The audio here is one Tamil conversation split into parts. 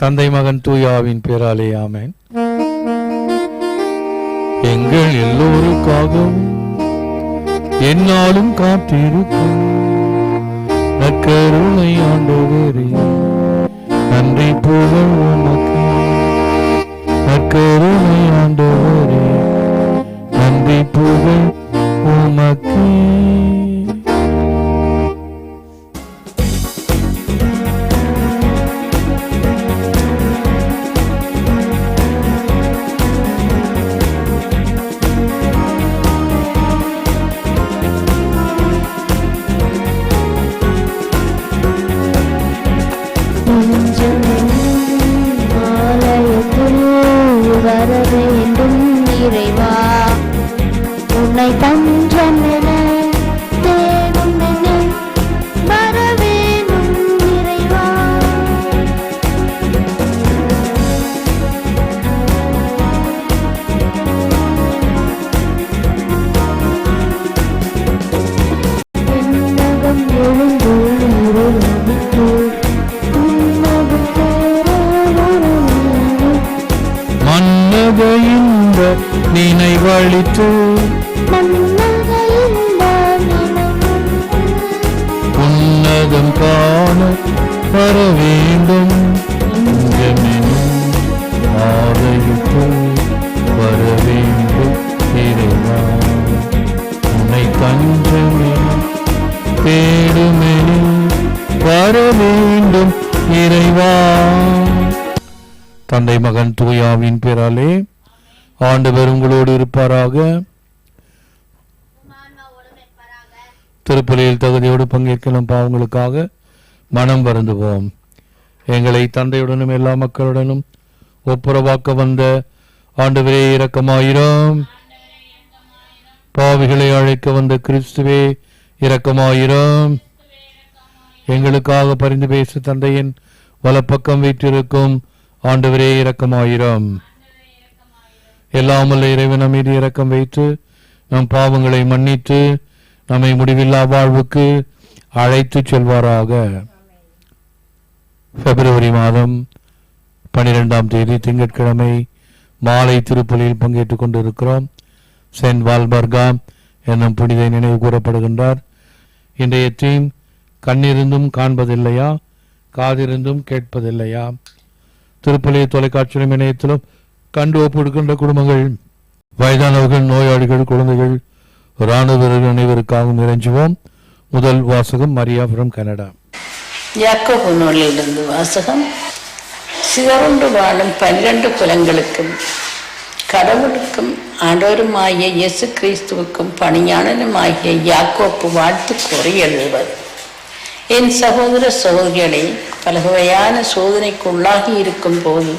தந்தை மகன் தூயாவின் பேராலே ஆமேன். எங்கள் எல்லோருக்காகவும் என்னாலும் காத்திருக்கும் நற்கருணை ஆண்டவரே. நன்றி புகழ் உமக்கு நற்கருணை ஆண்டவரே. நன்றி புகழ் உமக்கு உன்னை தஞ்சம் என நினைவழித்து உன்னதம் காண வர வேண்டும். வர வேண்டும் இறைவா. உன்னை தஞ்சமெனும் தேடுமெனும் வர வேண்டும் இறைவா. தந்தை மகன் தூயாவின் பேராலே ஆண்டவர் உங்களோடு இருப்பாராக. திருப்பலியில் தகுதியோடு பங்கேற்கலாம் பாவங்களுக்காக மனம் வருந்துவோம். எங்களை தந்தையுடனும் எல்லா மக்களுடனும் ஒப்புரவாக்க வந்த ஆண்டவரே இரக்கமாயிரம். பாவிகளை அழைக்க வந்த கிறிஸ்துவே இரக்கமாயிரம். எங்களுக்காக பரிந்து பேசு தந்தையின் வலப்பக்கம் வீற்றிருக்கும் ஆண்டவரே இரக்கமாயிரம். எல்லாமல்ல இறைவன் மீது இரக்கம் வைத்து நம் பாவங்களை மன்னித்து நம்மை முடிவில்லா வாழ்வுக்கு அழைத்துச் செல்வாராக. பிப்ரவரி மாதம் பனிரெண்டாம் தேதி திங்கட்கிழமை மாலை திருப்பலியில் பங்கேற்றுக் கொண்டிருக்கிறோம். சென்ட் வால்பர்கா என்னும் புனிதை நினைவு கூறப்படுகின்றார். இன்றைய தீம் கண்ணிருந்தும் காண்பதில்லையா காதிருந்தும் கேட்பதில்லையா? திருப்பலி தொலைக்காட்சியிலும் இணையத்திலும் கண்டு ஒப்பிடுகின்ற குடும்பங்கள் வயதானவர்கள் நோயாளிகள் குழந்தைகள் இராணுவ வீரர்கள் அனைவருக்காகவும் இறைஞ்சுவோம் முதல் வாசகம் மரியா ஃப்ரம் கனடா. யாக்கோபு நூலிலிருந்து வாசகம். சிவருண்டு வாழும் பன்னிரண்டு குலங்களுக்கும் கடவுளுக்கும் ஆண்டவருமாகிய இயேசு கிறிஸ்துவுக்கும் பணியாளனுமாகிய யாக்கோப்பு வாழ்த்து கூறி எழுதுவது என் சகோதர சகோதரிகளே பலகையான சோதனைக்கு உள்ளாகி இருக்கும் போது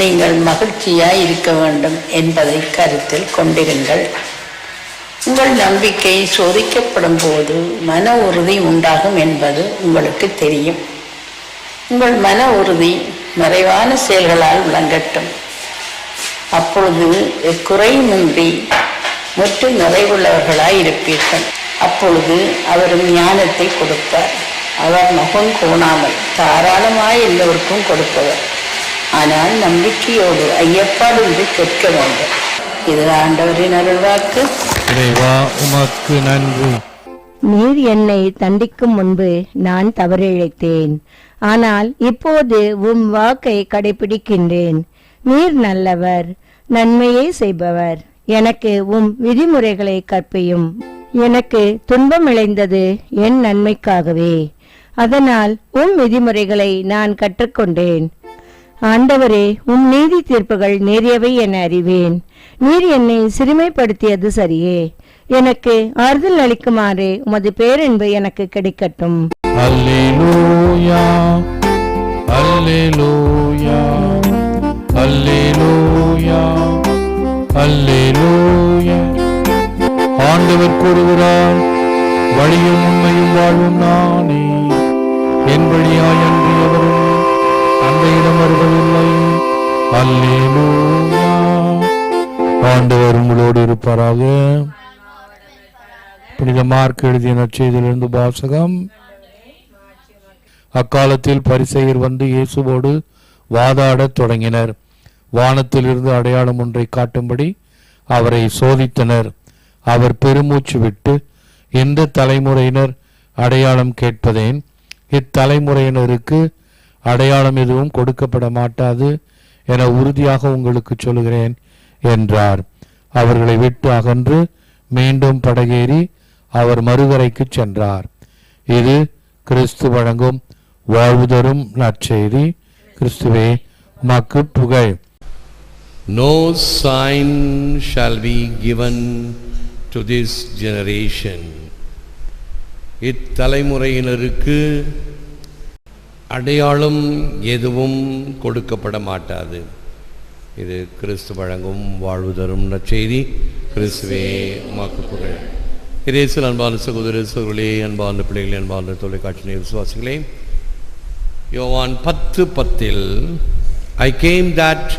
நீங்கள் மகிழ்ச்சியாய் இருக்க வேண்டும் என்பதை கருத்தில் கொண்டிருங்கள். உங்கள் நம்பிக்கை சோதிக்கப்படும் போது மன உறுதி உண்டாகும் என்பது உங்களுக்கு தெரியும். உங்கள் மன உறுதி மறைவான செயல்களால் விளங்கட்டும். அப்பொழுது குறையின்றி முற்று நிறைவுள்ளவர்களாய் இருப்பீர்கள். அப்பொழுது அவரும் ஞானத்தை கொடுப்பார். அவர் முகம் கோணாமல் தாராளமாய் எல்லோருக்கும் கொடுப்பவர். ஆனால் நம்பிக்கையோடு ஐயப்பாடின்றி கேட்க வேண்டும். இது ஆண்டவரின் அருள்வாக்கு. இறைவா உமக்கு நன்றி. நீர் என்னை தண்டிக்கும் முன்பு நான் தவறிழைத்தேன் ஆனால் இப்போது உம் வாக்கை கடைபிடிக்கின்றேன். நீர் நல்லவர் நன்மையே செய்பவர். எனக்கு உம் விதிமுறைகளை கற்பியும். எனக்கு துன்பம் இழைந்தது என் நன்மைக்காகவே. அதனால் உம் விதிமுறைகளை நான் கற்றுக்கொண்டேன். ஆண்டவரே உம் நீதி தீர்ப்புகள் நேரியவை என அறிவேன். நீர் என்னை சிறுமைப்படுத்தியது சரியே. எனக்கு ஆறுதல் அளிக்குமாறு உமது பேரன்பு எனக்கு கிடைக்கட்டும். அல்லேலூயா. அல்லேலூயா. அல்லேலூயா. அல்லேலூயா. ஆண்டவர் கூறுகிறார் வழியும் உண்மையும் வாழும் நானே. மார்க் எழுதிய நற்செய்தியிலிருந்து பாசகம். அக்காலத்தில் பரிசெயர் வந்து இயேசுவோடு வாதாடத் தொடங்கினர். வானத்திலிருந்து அடையாளம் ஒன்றை காட்டும்படி அவரை சோதித்தனர். அவர் பெருமூச்சு விட்டு எந்த தலைமுறையினர் அடையாளம் கேட்பதேன்? இத்தலைமுறையினருக்கு அடையாளம் எதுவும் கொடுக்கப்பட மாட்டாது என உறுதியாக உங்களுக்கு சொல்கிறேன் என்றார். அவர்களை விட்டு அகன்று மீண்டும் படகேறி அவர் மறுகரைக்கு சென்றார். இது கிறிஸ்து வழங்கும் வாழ்வு தரும் நற்செய்தி. கிறிஸ்துவே மக்கு புகழ். No sign shall be given to this generation இத்தலைமுறையினருக்கு அடையாளம் எதுவும் கொடுக்கப்பட மாட்டாது. இது கிறிஸ்து வழங்கும் வாழ்வு தரும் நற்செய்தி. கிறிஸ்துவே மாக்கு புகழ். இரேசு அன்பான சகோதர சகோதரே அன்பான பிள்ளைகளே அன்பான தொலைக்காட்சி விசுவாசிகளே யோவான் பத்து பத்தில் I came that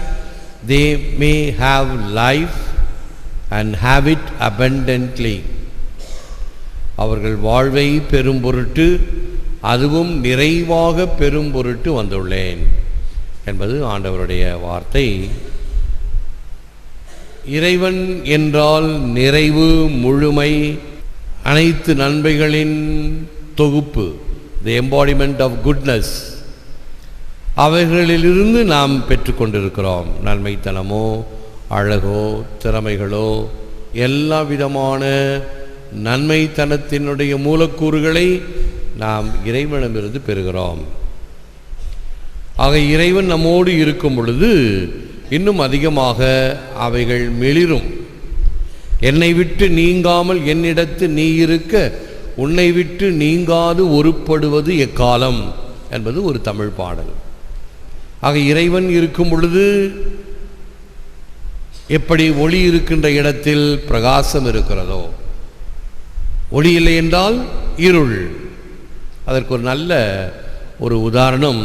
they may have life and have it abundantly அவர்கள் வாழ்வை பெரும் பொருட்டு அதுவும் நிறைவாக பெரும் பொருட்டு வந்துள்ளேன் என்பது ஆண்டவருடைய வார்த்தை. இறைவன் என்றால் நிறைவு முழுமை அனைத்து நன்மைகளின் தொகுப்பு த எம்பாடிமெண்ட் ஆஃப் குட்னஸ் அவைகளிலிருந்து நாம் பெற்றுக்கொண்டிருக்கிறோம். நன்மைத்தனமோ அழகோ திறமைகளோ எல்லா விதமான நன்மைத்தனத்தினுடைய மூலக்கூறுகளை நாம் இறைவனமிருந்து பெறுகிறோம். ஆக இறைவன் நம்மோடு இருக்கும் பொழுது இன்னும் அதிகமாக அவைகள் மெளிரும். என்னை விட்டு நீங்காமல் என்னிடத்து நீ இருக்க உன்னை விட்டு நீங்காது ஒருப்படுவது எக்காலம்? என்பது ஒரு தமிழ் பாடல். ஆக இறைவன் இருக்கும் பொழுது எப்படி ஒளி இருக்கின்ற இடத்தில் பிரகாசம் இருக்கிறதோ? ஒளி இல்லை என்றால் இருள். அதற்கு ஒரு நல்ல ஒரு உதாரணம்.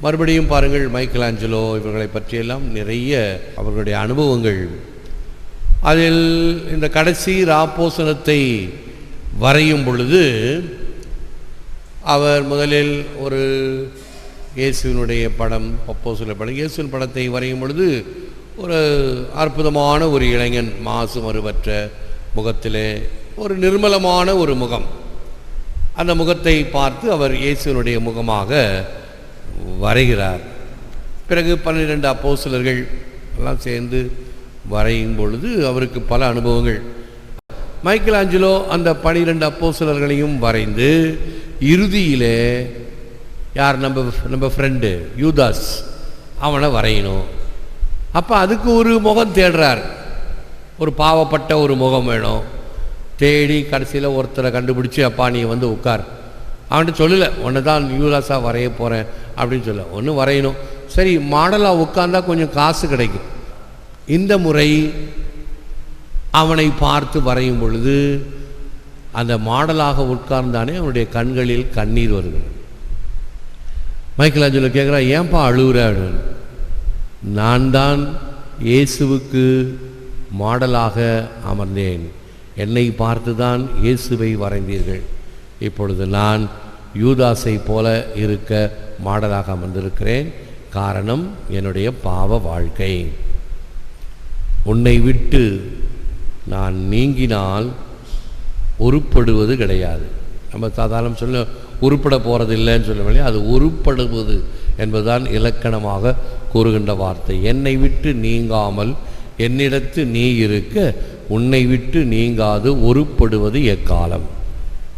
மறுபடியும் பாருங்கள் மைக்கேல் ஆஞ்சலோ இவர்களை பற்றியெல்லாம் நிறைய அவர்களுடைய அனுபவங்கள். அதில் இந்த கடைசி ராப்போசனத்தை வரையும் பொழுது அவர் முதலில் ஒரு இயேசுவினுடைய படம் அப்போசுல படம் இயேசுவின் படத்தை வரையும் பொழுது ஒரு அற்புதமான ஒரு இளைஞன் மாசு மறுவற்ற முகத்திலே ஒரு நிர்மலமான ஒரு முகம். அந்த முகத்தை பார்த்து அவர் இயேசுவினுடைய முகமாக வரைகிறார். பிறகு பன்னிரெண்டு அப்போஸ்தலர்கள் எல்லாம் சேர்ந்து வரையும் பொழுது அவருக்கு பல அனுபவங்கள். மைக்கேல் ஆஞ்சலோ அந்த பனிரெண்டு அப்போஸ்தலர்களையும் வரைந்து இறுதியிலே யார் நம்ம நம்ம ஃப்ரெண்டு யூதாஸ் அவனை வரையணும். அப்போ அதுக்கு ஒரு முகம் தேடுறார். ஒரு பாவப்பட்ட ஒரு முகம் வேணும். தேடி கடைசியில் ஒருத்தரை கண்டுபிடிச்சி அப்பா நீ வந்து உட்கார். அவன்கிட்ட சொல்லலை ஒன்று தான் யூதாஸாக வரைய போகிறேன் அப்படின்னு சொல்ல ஒன்று வரையணும். சரி மாடலாக உட்காந்தா கொஞ்சம் காசு கிடைக்கும். இந்த முறை அவனை பார்த்து வரையும் பொழுது அந்த மாடலாக உட்கார்ந்தானே அவனுடைய கண்களில் கண்ணீர் வருகிறது. மைக்கேல் ஆஞ்சலோ கேட்குறா ஏன்பா அழுகுற? நான் தான் இயேசுவுக்கு மாடலாக அமர்ந்தேன். என்னை பார்த்து தான் இயேசுவை வரைந்தீர்கள். இப்பொழுது நான் யூதாஸை போல இருக்க மாடலாக அமர்ந்திருக்கிறேன். காரணம் என்னுடைய பாவ வாழ்க்கை. உன்னை விட்டு நான் நீங்கினால் உருப்படுவது கிடையாது. நம்ம சாதாரண சொல்ல உருப்பட போகிறது இல்லைன்னு சொல்லவில்லை அது உருப்படுவது என்பதுதான் இலக்கணமாக கூறுகின்ற வார்த்தை. என்னை விட்டு நீங்காமல் என்னிடத்து நீ இருக்க உன்னை விட்டு நீங்காது உருப்படுவது எக்காலம்?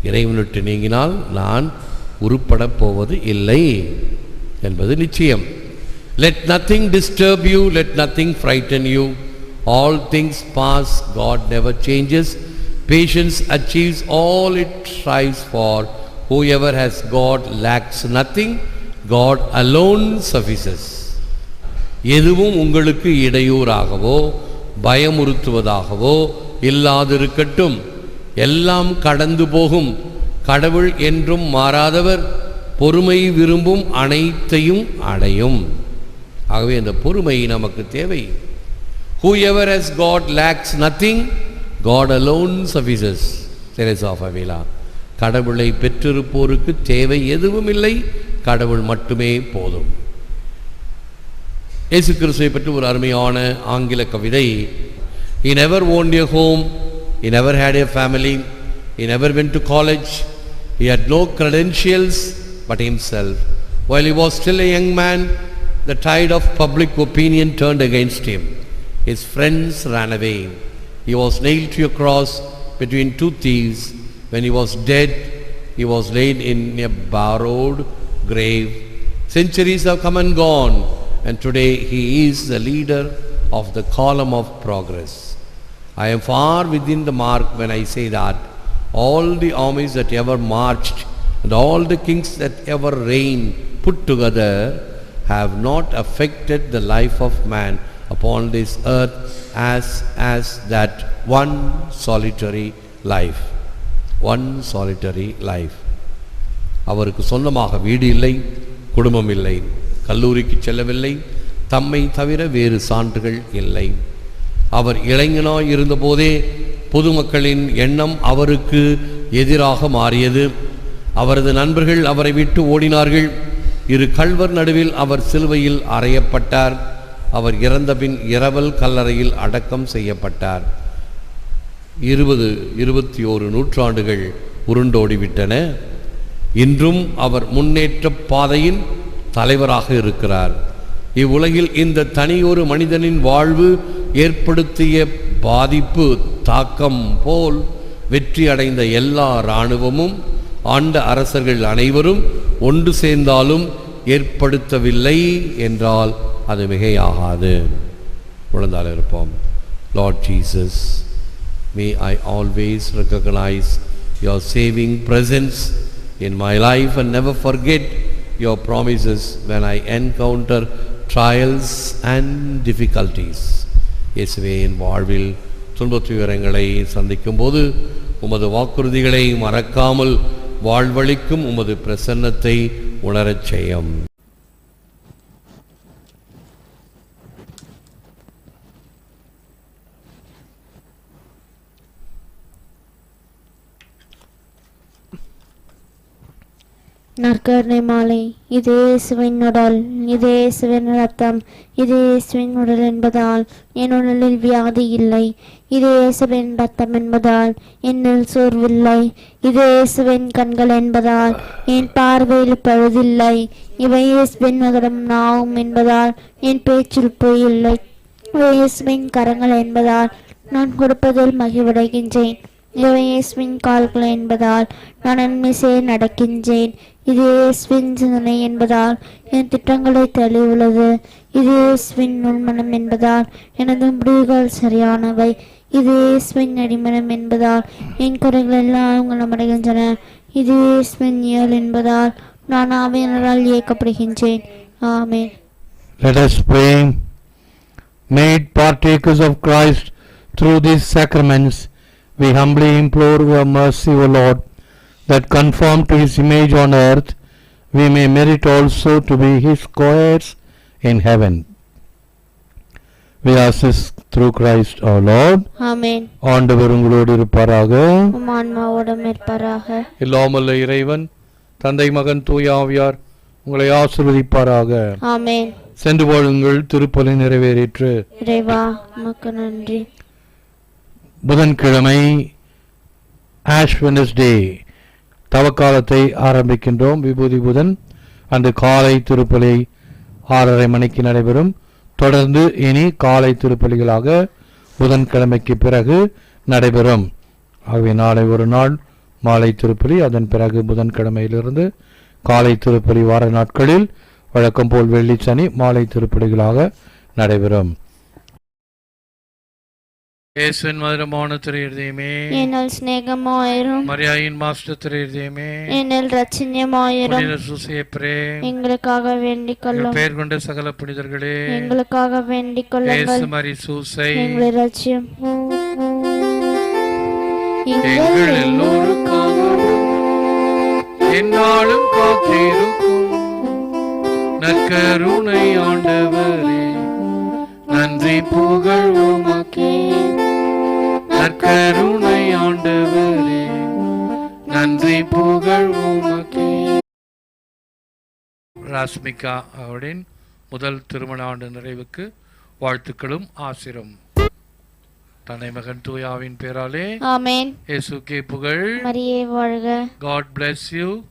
இறைவனுட்டு நீங்கினால் நான் உருப்படப் போவது இல்லை என்பது நிச்சயம். Let nothing disturb you let nothing frighten you all things pass God never changes patience achieves all it strives for whoever has God lacks nothing God alone suffices எதுவும் உங்களுக்கு இடையூறாகவோ பயமுறுத்துவதாகவோ இல்லாதிருக்கட்டும். எல்லாம் கடந்து போகும். கடவுள் என்றும் மாறாதவர். பொறுமை விரும்பும் அனைத்தையும் அடையும். ஆகவே அந்த பொறுமை நமக்கு தேவை. Whoever has God lacks nothing, God alone suffices. Teresa of Avila கடவுளை பெற்றிருப்போருக்கு தேவை எதுவும் இல்லை கடவுள் மட்டுமே போதும் இயேசு கிறிஸ்துவை பற்றி ஒரு அருமையான ஆங்கில கவிதை he never owned a home he never had a family he never went to college he had no credentials but himself while he was still a young man the tide of public opinion turned against him his friends ran away. He was nailed to a cross between two thieves. When he was dead he was laid in a borrowed grave. Centuries have come and gone and today he is the leader of the column of progress. I am far within the mark when I say that all the armies that ever marched and all the kings that ever reigned put together have not affected the life of man upon this earth as as that one solitary life. One solitary life. அவருக்கு சொந்தமாக வீடு இல்லை குடும்பம் இல்லை கல்லூரிக்கு செல்லவில்லை தம்மை தவிர வேறு சான்றுகள் இல்லை. அவர் இளைஞனாய் இருந்தபோதே பொதுமக்களின் எண்ணம் அவருக்கு எதிராக மாறியது. அவரது நண்பர்கள் அவரை விட்டு ஓடினார்கள். இரு கள்வர் நடுவில் அவர் சிலுவையில் அறையப்பட்டார். அவர் இறந்தபின் இரவல் கல்லறையில் அடக்கம் செய்யப்பட்டார். இருபது இருபத்தி ஓரு நூற்றாண்டுகள் உருண்டோடிவிட்டன. இன்றும் அவர் முன்னேற்ற பாதையின் தலைவராக இருக்கிறார். இவ்வுலகில் இந்த தனியொரு மனிதனின் வாழ்வு ஏற்படுத்திய பாதிப்பு தாக்கம் போல் வெற்றி அடைந்த எல்லா இராணுவமும் ஆண்ட அரசர்கள் அனைவரும் ஒன்று சேர்ந்தாலும் ஏற்படுத்தவில்லை என்றால் அது மிகையாகாது குழந்தால் இருப்போம் Lord Jesus may I always recognise your saving presence in my life and never forget your promises when I encounter trials and difficulties. இயேசுவே என் வாழ்வில் துன்பத்துயரங்களை சந்திக்கும் போது உமது வாக்குறுதிகளை மறக்காமல் வாழ்வழிக்கும் உமது பிரசன்னத்தை உணரச் செய்யும் நற்கருணை மாலை. இதே இயேசுவின் உடல் இதே இயேசுவின் ரத்தம் இதே இயேசுவின் உடல் என்பதால் என் உடலில் வியாதி இல்லை. இது இயேசுவின் ரத்தம் என்பதால் என்னில் சோர்வில்லை. இது இயேசுவின் கண்கள் என்பதால் என் பார்வையில் பழுதில்லை. இவை இயேசுவின் நகரம் நாவும் என்பதால் என் பேச்சில் பொய் இல்லை. இவை இயேசுவின் கரங்கள் என்பதால் நான் கொடுப்பதில் மகிழ்வடைகின்றேன். இவை இயேசுவின் கால்கள் என்பதால் நான் நன்மைசே நடக்கின்றேன். இது இயேசுவின் சிந்தனை என்பதால் என் திட்டங்களை தெளிவுள்ளது. இது இயேசுவின் உள்மனம் என்பதால் எனது முடிவுகள் சரியானவை. இது இயேசுவின் அடிமனம் என்பதால் என் குறைகள் எல்லாம் குணமடைகின்றன. இது இயேசுவின் இயல் என்பதால் நான் ஆவியனரால் இயக்கப்படுகின்றேன். ஆமென். Let us pray. Made partakers of Christ through these sacraments, we humbly implore your mercy, O Lord, that conformed to his image on earth, we may merit also to be his co-heirs in heaven. We ask this through Christ our Lord. ஆமென் ஆண்டவர் உங்களோடு இருப்பாராக உம் ஆன்மாவோடும் இருப்பாராக இல்லாமல்ல இறைவன் தந்தை மகன் தூய ஆவியார் உங்களை ஆசிர்வதிப்பாராக ஆமென் சென்று வாழுங்கள் திருப்பலி நிறைவேறிற்று இறைவா உமக்கு நன்றி புதன்கிழமை ஆஷ் வெனஸ்டே தவக்காலத்தை ஆரம்பிக்கின்றோம். விபூதி புதன் அன்று காலை திருப்பலி ஆறரை மணிக்கு நடைபெறும். தொடர்ந்து இனி காலை திருப்பலிகளாக புதன்கிழமைக்கு பிறகு நடைபெறும். ஆகவே நாளை ஒரு நாள் மாலை திருப்பலி அதன் பிறகு புதன்கிழமையிலிருந்து காலை திருப்பலி வார நாட்களில் வழக்கம் போல் வெள்ளி சனி மாலை திருப்பலிகளாக நடைபெறும். இயேசுவின் மதுரமான திரையுதயமே என்னில் சிநேகமாயிரும். மரியாயின் மாஸ்டர் திரையுதயமே என்னில் ரட்சண்யமாயிரும் புனித சூசையப்பரே எங்களுக்காக வேண்டிக் கொள்ளும் பெயர் கொண்ட சகல புனிதர்களே. எங்களுக்காக வேண்டிக் இயேசு கொள்ளுங்கள் மரி சூசை. எங்களை ரட்சியும் எங்கள் எல்லோருக்காகவும் என்னாலும் காத்திருக்கும். நற்கருணை ஆண்டவரே. நன்றி புகழ் உமக்கே. நற்கருணை ஆண்டவரே. நன்றி புகழ் உமக்கே. ராஸ்மிகா அவரின் முதல் திருமண ஆண்டு நிறைவுக்கு வாழ்த்துக்களும் ஆசிரும். தன்னை மகன் தூயாவின் பேராலே ஆமென். இயேசுக்கே புகழ். மரியே வாழ்க. God bless you.